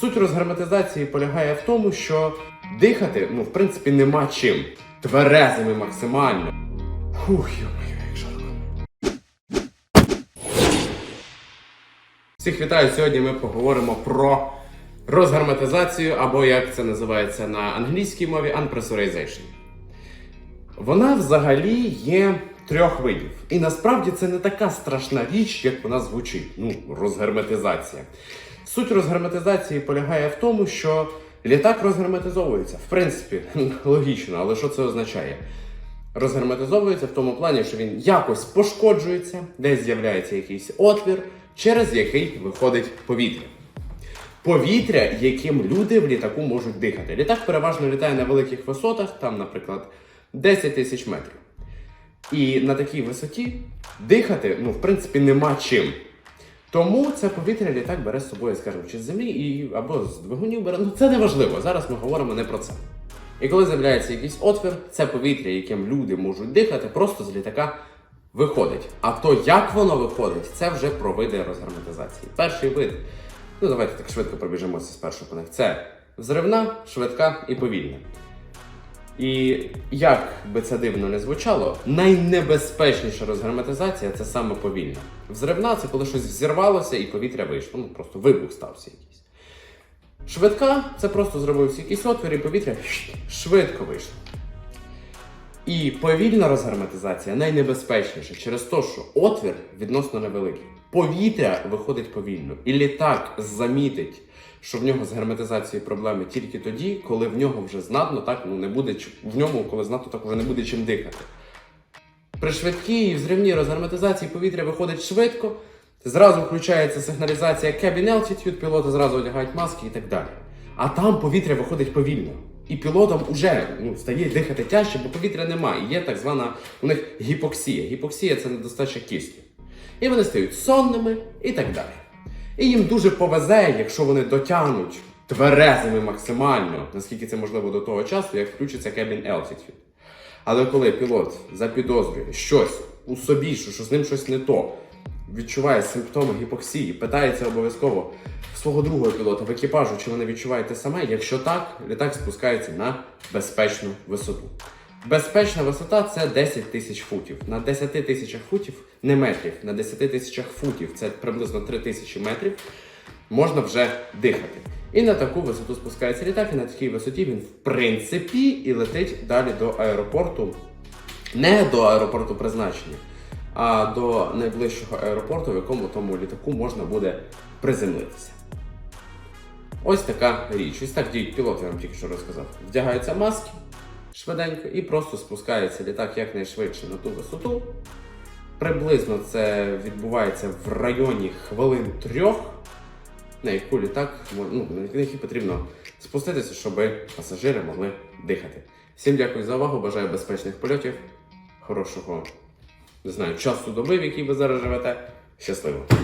Суть розгерметизації полягає в тому, що дихати, ну, в принципі, нема чим. Тверезими максимально. Фух, йо-моє, як жарко. Всіх вітаю! Сьогодні ми поговоримо про розгерметизацію, або як це називається на англійській мові, unpressurization. Вона взагалі є трьох видів. І насправді це не така страшна річ, як вона звучить. Ну, розгерметизація. Суть розгерметизації полягає в тому, що літак розгерметизовується. В принципі, логічно, але що це означає? Розгерметизовується в тому плані, що він якось пошкоджується, десь з'являється якийсь отвір, через який виходить повітря. Повітря, яким люди в літаку можуть дихати. Літак переважно літає на великих висотах, там, наприклад, 10 тисяч метрів. І на такій висоті дихати, ну, в принципі, нема чим. Тому це повітря літак бере з собою, скажімо, чи з землі, і, або з двигунів бере. Ну це не важливо. Зараз ми говоримо не про це. І коли з'являється якийсь отвір, це повітря, яким люди можуть дихати, просто з літака виходить. А то, як воно виходить, це вже про види розгерметизації. Перший вид, ну давайте так швидко пробіжимося спершу по них. Це взривна, швидка і повільна. І як би це дивно не звучало, найнебезпечніша розгерметизація це саме повільна. Взривна це коли щось взірвалося і повітря вийшло. Ну просто вибух стався якийсь. Швидка це просто зробився якийсь отвір, і повітря швидко вийшло. І повільна розгерметизація найнебезпечніша через те, що отвір відносно невеликий. Повітря виходить повільно, і літак замітить, що в нього з герметизацією проблеми тільки тоді, коли в нього вже знатно так ну не буде в ньому, коли знатно так вже не буде чим дихати. При швидкій і взривній розгерметизації повітря виходить швидко, зразу включається сигналізація Cabin Altitude, пілоти зразу одягають маски і так далі. А там повітря виходить повільно. І пілотам уже ну, стає дихати тяжче, бо повітря немає. Є так звана у них гіпоксія. Гіпоксія це недостача кисню. І вони стають сонними і так далі. І їм дуже повезе, якщо вони дотягнуть тверезими максимально, наскільки це можливо до того часу, як включиться Cabin Altitude. Але коли пілот запідозрює щось у собі, що, що з ним щось не то, відчуває симптоми гіпоксії, питається обов'язково свого другого пілота в екіпажу, чи вони відчувають те саме. Якщо так, літак спускається на безпечну висоту. Безпечна висота це 10 тисяч футів. На 10 тисячах футів, не метрів, на 10 тисячах футів, це приблизно 3 тисячі метрів, можна вже дихати. І на таку висоту спускається літак, і на такій висоті він в принципі і летить далі до аеропорту. Не до аеропорту призначення, а до найближчого аеропорту, в якому тому літаку можна буде приземлитися. Ось така річ. Ось так діють пілоти, я вам тільки що розказав. Вдягаються маски швиденько і просто спускається літак якнайшвидше на ту висоту. Приблизно це відбувається в районі хвилин трьох, на яку літак ну, на який потрібно спуститися, щоб пасажири могли дихати. Всім дякую за увагу, бажаю безпечних польотів, хорошого не знаю, часу доби, в якій ви зараз живете. Щасливо!